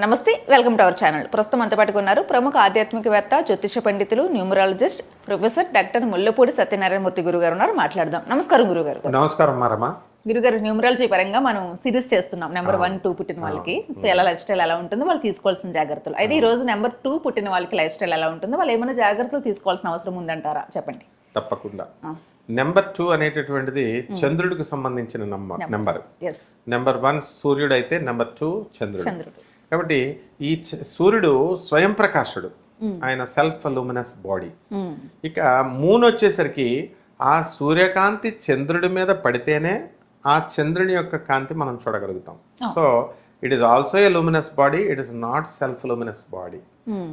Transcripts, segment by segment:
నమస్తే welcome to our channel. ప్రస్తుతం అంత పట్టుకున్నారు ప్రముఖ ఆధ్యాత్మికవేత్త జ్యోతిష పండితులు numerologist professor doctor Mullapudi Satyanarayanamurthy గురుగారు ఉన్నారు. మాట్లాడదాం. నమస్కారం గురుగారు. నమస్కారం మారమ్మ. గురుగారు న్యూమరాలజీ పరంగా మనం సిరీస్ చేస్తున్నాం. నెంబర్ వన్ టూ పుట్టిన వాళ్ళకి. సో ఎలా లైఫ్ స్టైల్ ఎలా ఉంటుందో? వాళ్ళు తీసుకోవాల్సిన జాగ్రత్తలు. అయితే ఈ రోజు నెంబర్ టూ పుట్టిన వాళ్ళకి లైఫ్ స్టైల్ ఎలా ఉంటుందో? వాళ్ళు ఏమైనా జాగ్రత్తలు తీసుకోవాల్సిన అవసరం ఉందంటారా? చెప్పండి. తప్పకుండా. నెంబర్ టూ అనేటటువంటిది చంద్రుడికి సంబంధించిన నంబర్. నెంబర్. నెంబర్ వన్ సూర్యుడు అయితే నెంబర్ టూ చంద్రుడు. చంద్రుడు. కాబట్టి ఈ సూర్యుడు స్వయం ప్రకాశుడు. ఆయన సెల్ఫ్ లూమినస్ బాడీ. ఇక మూన్ వచ్చేసరికి ఆ సూర్యకాంతి చంద్రుడి మీద పడితేనే ఆ చంద్రుని యొక్క కాంతి మనం చూడగలుగుతాం. So it is also a luminous body it is not self luminous body.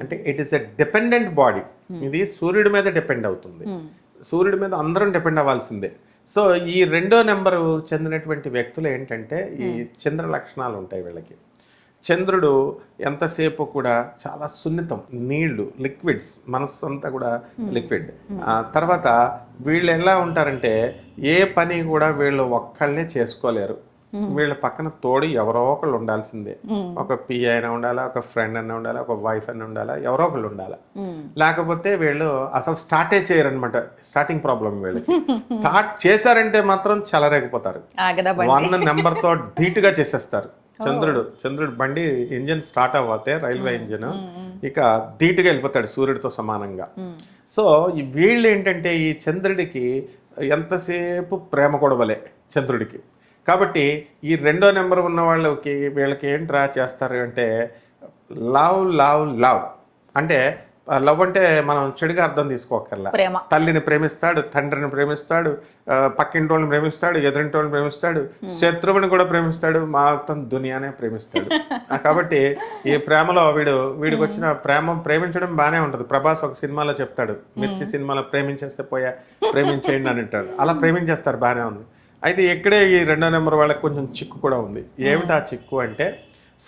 అంటే it is a dependent body ఇది సూర్యుడి మీద డిపెండ్ అవుతుంది. సూర్యుడి మీద అందరం డిపెండ్ అవ్వాల్సిందే. సో ఈ రెండో నెంబరు చెందినటువంటి వ్యక్తులు ఏంటంటే ఈ చంద్ర లక్షణాలు ఉంటాయి వీళ్ళకి. చంద్రుడు ఎంతసేపు కూడా చాలా సున్నితం. నీళ్ళు లిక్విడ్స్ మనస్సు అంతా కూడా లిక్విడ్. ఆ తర్వాత వీళ్ళు ఎలా ఉంటారంటే ఏ పని కూడా వీళ్ళు ఒక్కళ్ళే చేసుకోలేరు. వీళ్ళ పక్కన తోడు ఎవరో ఒకళ్ళు ఉండాల్సిందే. ఒక పిఏ అయినా ఉండాలా ఒక ఫ్రెండ్ అయినా ఉండాలా ఒక వైఫ్ అయినా ఉండాలా ఎవరో ఒకళ్ళు ఉండాలా. లేకపోతే వీళ్ళు అసలు స్టార్టే చేయరనమాట స్టార్టింగ్ ప్రాబ్లం వీళ్ళకి. స్టార్ట్ చేశారంటే మాత్రం బండి. వన్ నెంబర్తో ధీటుగా చేసేస్తారు. చంద్రుడు చంద్రుడు బండి ఇంజిన్ స్టార్ట్ అవ్వతే రైల్వే ఇంజిన్. ఇక ధీటుగా వెళ్ళిపోతాడు సూర్యుడితో సమానంగా. సో ఈ వీళ్ళు ఏంటంటే ఈ చంద్రుడికి ఎంతసేపు ప్రేమ కొడవలే చంద్రుడికి. కాబట్టి ఈ రెండో నెంబర్ ఉన్న వాళ్ళకి వీళ్ళకి ఏంట్రా చేస్తారు అంటే లవ్ లవ్ లవ్. అంటే లవ్ అంటే మనం చెడుగా అర్థం తీసుకోకర్లా ప్రేమ. తల్లిని ప్రేమిస్తాడు తండ్రిని ప్రేమిస్తాడు పక్కింటి వాళ్ళని ప్రేమిస్తాడు ఎదురింటి వాళ్ళని ప్రేమిస్తాడు శత్రువుని కూడా ప్రేమిస్తాడు మొత్తం దునియానే ప్రేమిస్తాడు. కాబట్టి ఈ ప్రేమలో వీడు వీడికి వచ్చిన ప్రేమ ప్రేమించడం బానే ఉంటది. ప్రభాస్ ఒక సినిమాలో చెప్తాడు మిర్చి సినిమాలో ప్రేమించేస్తే పోయా ప్రేమించేయండి అని అంటాడు. అలా ప్రేమించేస్తారు బానే ఉంది. అయితే ఇక్కడే ఈ రెండో నెంబర్ వాళ్ళకి కొంచెం చిక్కు కూడా ఉంది. ఏమిటి ఆ చిక్కు అంటే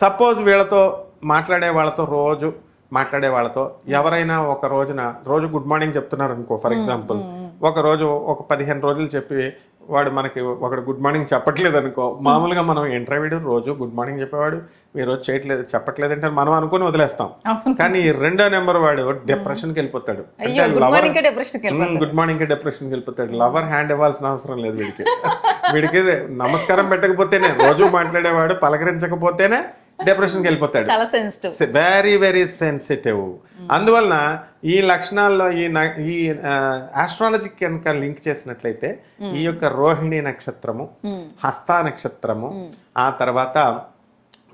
సపోజ్ వీళ్ళతో మాట్లాడే వాళ్ళతో రోజు మాట్లాడే వాళ్ళతో ఎవరైనా ఒక రోజున రోజు గుడ్ మార్నింగ్ చెప్తున్నారు అనుకో ఫర్ ఎగ్జాంపుల్ ఒక రోజు ఒక పదిహేను రోజులు చెప్పి వాడు మనకి ఒకడు గుడ్ మార్నింగ్ చెప్పట్లేదు అనుకో మామూలుగా మనం ఇంటర్వ్యూ రోజు గుడ్ మార్నింగ్ చెప్పేవాడు ఈ రోజు చేయట్లేదు చెప్పట్లేదు అంటే మనం అనుకుని వదిలేస్తాం. కానీ రెండో నెంబర్ వాడు డిప్రెషన్కి వెళ్ళిపోతాడు వెళ్ళిపోతారు గుడ్ మార్నింగ్ డిప్రెషన్కి వెళ్ళిపోతాడు లవర్ హ్యాండ్ ఇవ్వాల్సిన అవసరం లేదు వీడికి. వీడికి నమస్కారం పెట్టకపోతేనే రోజు మాట్లాడేవాడు పలకరించకపోతేనే డిప్రెషన్కి వెళ్ళిపోతాడు. వెరీ వెరీ సెన్సిటివ్ అందువలన ఈ లక్షణాల్లో ఈ ఈ ఆస్ట్రాలజీ కనుక లింక్ చేసినట్లయితే ఈ యొక్క రోహిణి నక్షత్రము హస్త నక్షత్రము ఆ తర్వాత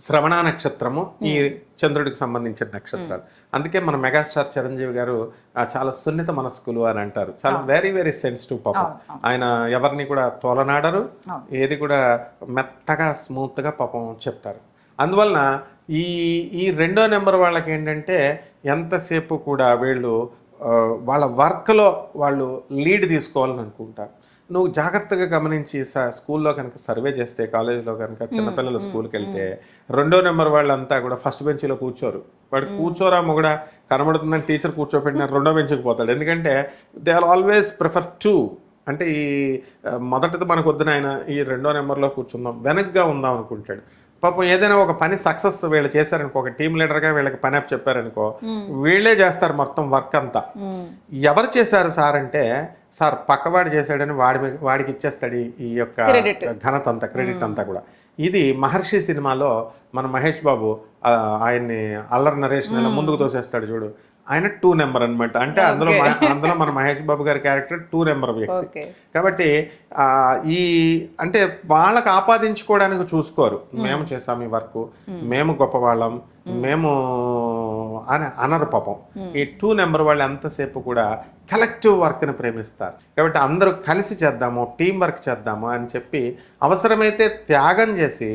శ్రవణ నక్షత్రము ఈ చంద్రుడికి సంబంధించిన నక్షత్రాలు. అందుకే మన మెగాస్టార్ చిరంజీవి గారు చాలా సున్నిత మనస్కులు అని అంటారు. చాలా వెరీ వెరీ సెన్సిటివ్ పాపం. ఆయన ఎవరిని కూడా తోలనాడరు. ఏది కూడా మెత్తగా స్మూత్గా పాపం చెప్తారు. అందువలన ఈ ఈ రెండో నెంబర్ వాళ్ళకి ఏంటంటే ఎంతసేపు కూడా వీళ్ళు వాళ్ళ వర్క్లో వాళ్ళు లీడ్ తీసుకోవాలని అనుకుంటారు. నువ్వు జాగ్రత్తగా గమనించి స- స్కూల్లో కనుక సర్వే చేస్తే కాలేజీలో కనుక చిన్నపిల్లలు స్కూల్కి వెళ్తే రెండో నెంబర్ వాళ్ళంతా కూడా ఫస్ట్ బెంచ్లో కూర్చోరు. వాడు కూర్చోరా మొగడ కనబడుతుందని టీచర్ కూర్చోపెట్టిన రెండో బెంచ్కి పోతాడు. ఎందుకంటే they are always prefer to అంటే ఈ మొదటిది మనకు వద్దున ఆయన ఈ రెండో నెంబర్లో కూర్చుందాం వెనక్గా ఉందాం అనుకుంటాడు. పాపం ఏదైనా ఒక పని సక్సెస్ వీళ్ళు చేశారనుకో ఒక టీం లీడర్గా వీళ్ళకి పని అప్ చెప్పారనుకో వీళ్ళే చేస్తారు మొత్తం వర్క్ అంతా. ఎవరు చేశారు సార్ అంటే సార్ పక్కవాడు చేశాడని వాడి వాడికి ఇచ్చేస్తాడు ఈ- యొక్క. ఘనత అంతా క్రెడిట్ అంతా కూడా. ఇది మహర్షి సినిమాలో మన మహేష్ బాబు ఆయన్ని అల్లరి నరేష్ ముందుకు తోసేస్తాడు చూడు. ఆయన టూ నెంబర్ అన్నమాట. అంటే అందులో అందులో మన మహేష్ బాబు గారి క్యారెక్టర్ టూ నెంబర్ వ్యక్తి. కాబట్టి ఈ అంటే వాళ్ళకి ఆపాదించుకోవడానికి చూసుకోరు. మేము చేసాం ఈ వర్క్. మేము గొప్పవాళ్ళం. మేము అని అనరు పాపం. ఈ టూ నెంబర్ వాళ్ళు ఎంతసేపు కూడా కలెక్టివ్ వర్క్ని ప్రేమిస్తారు. కాబట్టి అందరూ కలిసి చేద్దాము టీం వర్క్ చేద్దాము అని చెప్పి అవసరమైతే త్యాగం చేసి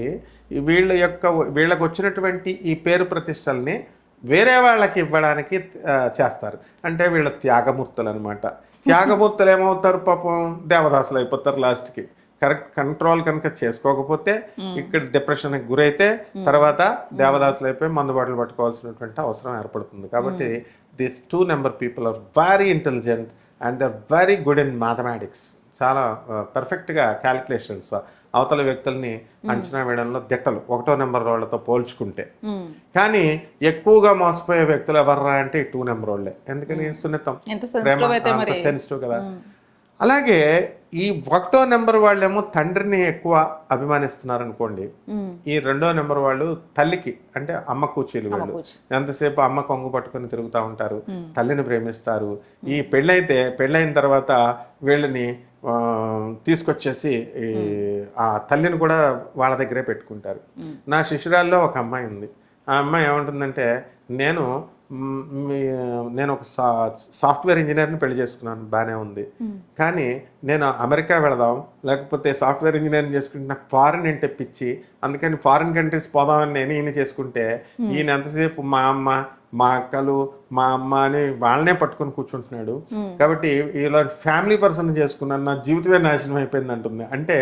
వీళ్ళ యొక్క వీళ్ళకి వచ్చినటువంటి ఈ పేరు ప్రతిష్టల్ని వేరే వాళ్ళకి ఇవ్వడానికి చేస్తారు. అంటే వీళ్ళ త్యాగమూర్తులు అనమాట త్యాగమూర్తులు ఏమవుతారు పాపం? దేవదాసులు అయిపోతారు లాస్ట్కి. కరెక్ట్ కంట్రోల్ కనుక చేసుకోకపోతే ఇక్కడ డిప్రెషన్కి గురైతే తర్వాత దేవదాసులు అయిపోయి మందు బాటలు పట్టుకోవాల్సినటువంటి అవసరం ఏర్పడుతుంది. కాబట్టి this two number people are very intelligent and they very good in mathematics చాలా పర్ఫెక్ట్గా క్యాలిక్యులేషన్స్ అవతల వ్యక్తుల్ని అంచనా వేయడంలో దిట్టలు ఒకటో నెంబర్ వాళ్ళతో పోల్చుకుంటే. కానీ ఎక్కువగా మోసపోయే వ్యక్తులు ఎవర్రా అంటే టూ నెంబర్ వాళ్ళే. ఎందుకని సున్నితం? సెన్సిటివ్ కదా. అలాగే ఈ ఒకటో నెంబర్ వాళ్ళేమో తండ్రిని ఎక్కువ అభిమానిస్తున్నారు అనుకోండి. ఈ రెండో నెంబర్ వాళ్ళు తల్లికి అంటే అమ్మ కూచీలు వీళ్ళు. ఎంతసేపు అమ్మ కొంగు పట్టుకొని తిరుగుతూ ఉంటారు తల్లిని ప్రేమిస్తారు. ఈ పెళ్ళైతే పెళ్ళైన తర్వాత వీళ్ళని తీసుకొచ్చేసి ఈ ఆ తల్లిని కూడా వాళ్ళ దగ్గరే పెట్టుకుంటారు. నా శిష్యురాల్లో ఒక అమ్మాయి ఉంది. ఆ అమ్మాయి ఏమంటుందంటే నేను నేను ఒక సా సాఫ్ట్వేర్ ఇంజనీర్ని పెళ్ళి చేసుకున్నాను బాగానే ఉంది. కానీ నేను అమెరికా వెళదాం లేకపోతే సాఫ్ట్వేర్ ఇంజనీరింగ్ చేసుకుంటే నాకు ఫారిన్ అంటే పిచ్చి అందుకని ఫారిన్ కంట్రీస్ పోదామని నేను ఈయన చేసుకుంటే ఈయన ఎంతసేపు మా అమ్మ మా అక్కలు మా అమ్మ అని వాళ్ళనే పట్టుకొని కూర్చుంటున్నాడు. కాబట్టి ఇలా ఫ్యామిలీ పర్సన్ చేసుకున్నాను నా జీవితమే నాశనం అయిపోయింది అంటుంది అంటే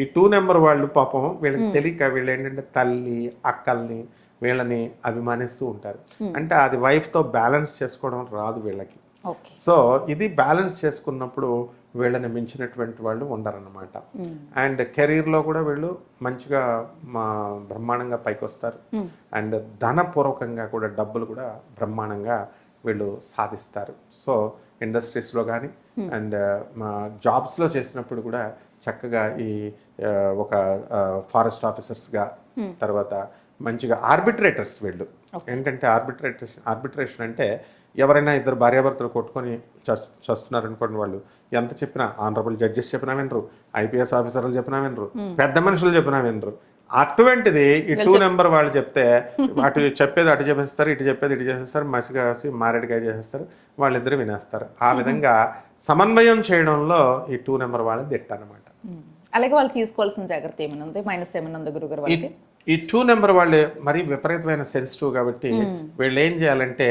ఈ టూ నెంబర్ వాళ్ళు పాపం వీళ్ళకి తెలియక వీళ్ళు ఏంటంటే తల్లి అక్కల్ని వీళ్ళని అభిమానిస్తూ ఉంటారు. అంటే అది వైఫ్తో బ్యాలెన్స్ చేసుకోవడం రాదు వీళ్ళకి. సో ఇది బ్యాలెన్స్ చేసుకున్నప్పుడు వీళ్ళని మించినటువంటి వాళ్ళు ఉండరన్నమాట. అండ్ కెరీర్లో కూడా వీళ్ళు మంచిగా మా బ్రహ్మాండంగా పైకి వస్తారు అండ్ ధనపూర్వకంగా కూడా డబ్బులు కూడా బ్రహ్మాండంగా వీళ్ళు సాధిస్తారు. సో ఇండస్ట్రీస్లో కానీ అండ్ మా జాబ్స్లో చేసినప్పుడు కూడా చక్కగా ఈ ఆ, ఒక ఫారెస్ట్ ఆఫీసర్స్గా తర్వాత మంచిగా ఆర్బిట్రేటర్స్ వీళ్ళు. ఏంటంటే ఆర్బిట్రేటర్స్ ఆర్బిట్రేషన్ అంటే ఎవరైనా ఇద్దరు భార్యాభర్తలు కొట్టుకొని చస్- చస్తున్నారు అనుకోండి వాళ్ళు. ఎంత చెప్పినా ఆనరబుల్ జడ్జెస్ చెప్పినా వినరు ఐపీఎస్ ఆఫీసర్లు చెప్పినా వినరు పెద్ద మనుషులు చెప్పినా వినరు. అటువంటిది ఈ టూ నెంబర్ వాళ్ళు చెప్తే అటు చెప్పేది అటు చెప్పేస్తారు ఇటు చెప్పేది ఇటు చేసేస్తారు మసిగా కాసి మారేడుకాయ చేసేస్తారు వాళ్ళిద్దరు వినేస్తారు. ఆ విధంగా సమన్వయం చేయడంలో ఈ టూ నెంబర్ వాళ్ళ దిట్ట అనమాట. అలాగే వాళ్ళు తీసుకోవాల్సిన జాగ్రత్త ఏమైనా ఉంది? మైనస్ ఏమైనా ఉంది గురుగారు వాళ్ళకి? ఈ టూ నెంబర్ వాళ్ళు మరీ విపరీతమైన సెన్సిటివ్ కాబట్టి వీళ్ళు ఏం చేయాలంటే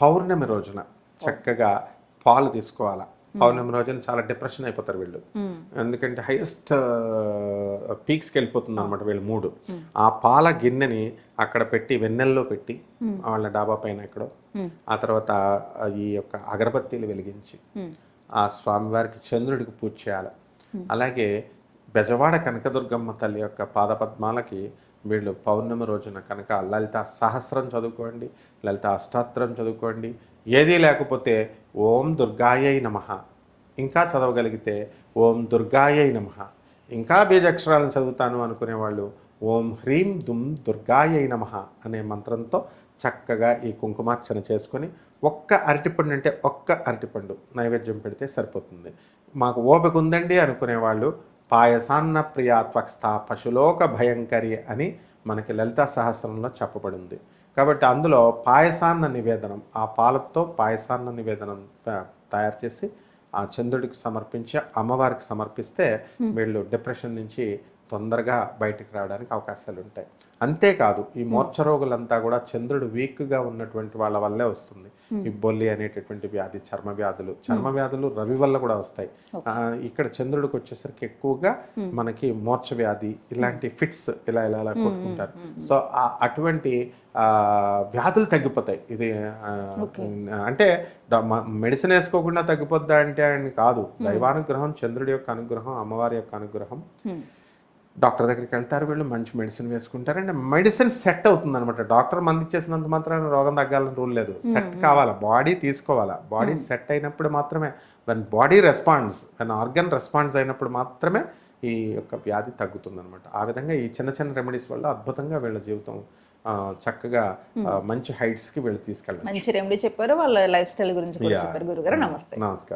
పౌర్ణమి రోజున చక్కగా పాలు తీసుకోవాలా. పౌర్ణమి రోజున చాలా డిప్రెషన్ అయిపోతారు వీళ్ళు. ఉమ్. ఎందుకంటే హైయెస్ట్ పీక్స్కి వెళ్ళిపోతుంది అనమాట వీళ్ళు మూడు. ఆ పాల గిన్నెని అక్కడ పెట్టి వెన్నెల్లో పెట్టి వాళ్ళ డాబా పైన ఎక్కడో ఆ తర్వాత ఈ యొక్క అగరబత్తీలు వెలిగించి. ఆ స్వామివారికి చంద్రుడికి పూజ చేయాలి. అలాగే బెజవాడ కనకదుర్గమ్మ తల్లి యొక్క పాదపద్మాలకి వీళ్ళు పౌర్ణమి రోజున కనుక లలిత సహస్రం చదువుకోండి లలిత అష్టాత్రం చదువుకోండి. ఏదీ లేకపోతే ఓం దుర్గాయై నమః. ఇంకా చదవగలిగితే ఓం దుర్గాయై నమః. ఇంకా బీజాక్షరాలను చదువుతాను అనుకునేవాళ్ళు ఓం హ్రీం దుమ్ దుర్గాయై నమః అనే మంత్రంతో చక్కగా ఈ కుంకుమార్చన చేసుకొని ఒక్క అరటిపండు అంటే ఒక్క అరటిపండు నైవేద్యం పెడితే సరిపోతుంది. మాకు ఓపిక ఉందండి అనుకునేవాళ్ళు పాయసాన్న ప్రియా త్వక్స్థ పశులోక భయంకరి అని మనకి లలితా సహస్రంలో చెప్పబడింది. కాబట్టి అందులో పాయసాన్న నివేదనం ఆ పాలతో పాయసాన్న నివేదనం తయారు చేసి ఆ చంద్రుడికి సమర్పించి అమ్మవారికి సమర్పిస్తే వీళ్ళు డిప్రెషన్ నుంచి తొందరగా బయటకు రావడానికి అవకాశాలు ఉంటాయి అంతేకాదు ఈ మోర్చ రోగులంతా కూడా చంద్రుడు వీక్గా ఉన్నటువంటి వాళ్ళ వల్లే వస్తుంది. ఈ బొల్లి అనేటటువంటి వ్యాధి చర్మ వ్యాధులు. చర్మ వ్యాధులు రవి వల్ల కూడా వస్తాయి. ఇక్కడ చంద్రుడికి వచ్చేసరికి ఎక్కువగా మనకి మోర్చ వ్యాధి ఇలాంటి ఫిట్స్ ఇలా ఇలా ఇలా కొట్టుకుంటారు. సో అటువంటి ఆ, వ్యాధులు తగ్గిపోతాయి. ఇది అంటే మెడిసిన్ వేసుకోకుండా తగ్గిపోద్దా అంటే కాదు. దైవానుగ్రహం చంద్రుడి యొక్క అనుగ్రహం అమ్మవారి యొక్క అనుగ్రహం. డాక్టర్ దగ్గరికి వెళ్తారు వీళ్ళు మంచి మెడిసిన్ వేసుకుంటారు. అంటే మెడిసిన్ సెట్ అవుతుంది అనమాట డాక్టర్ మంది ఇచ్చేసినంత మాత్రం రోగం తగ్గాలని రూల్ లేదు. సెట్ కావాలా? బాడీ తీసుకోవాలా? బాడీ సెట్ అయినప్పుడు మాత్రమే when body response when organ response అయినప్పుడు మాత్రమే ఈ యొక్క వ్యాధి తగ్గుతుంది అనమాట ఆ విధంగా ఈ చిన్న చిన్న రెమెడీస్ వల్ల అద్భుతంగా వీళ్ళ జీవితం చక్కగా మంచి హైట్స్కి వీళ్ళు తీసుకెళ్ళాలి మంచి రెమెడీ చెప్పారు. వాళ్ళ లైఫ్ స్టైల్ గురించి చెప్పారు. గురుగారు నమస్తే. నమస్కారం.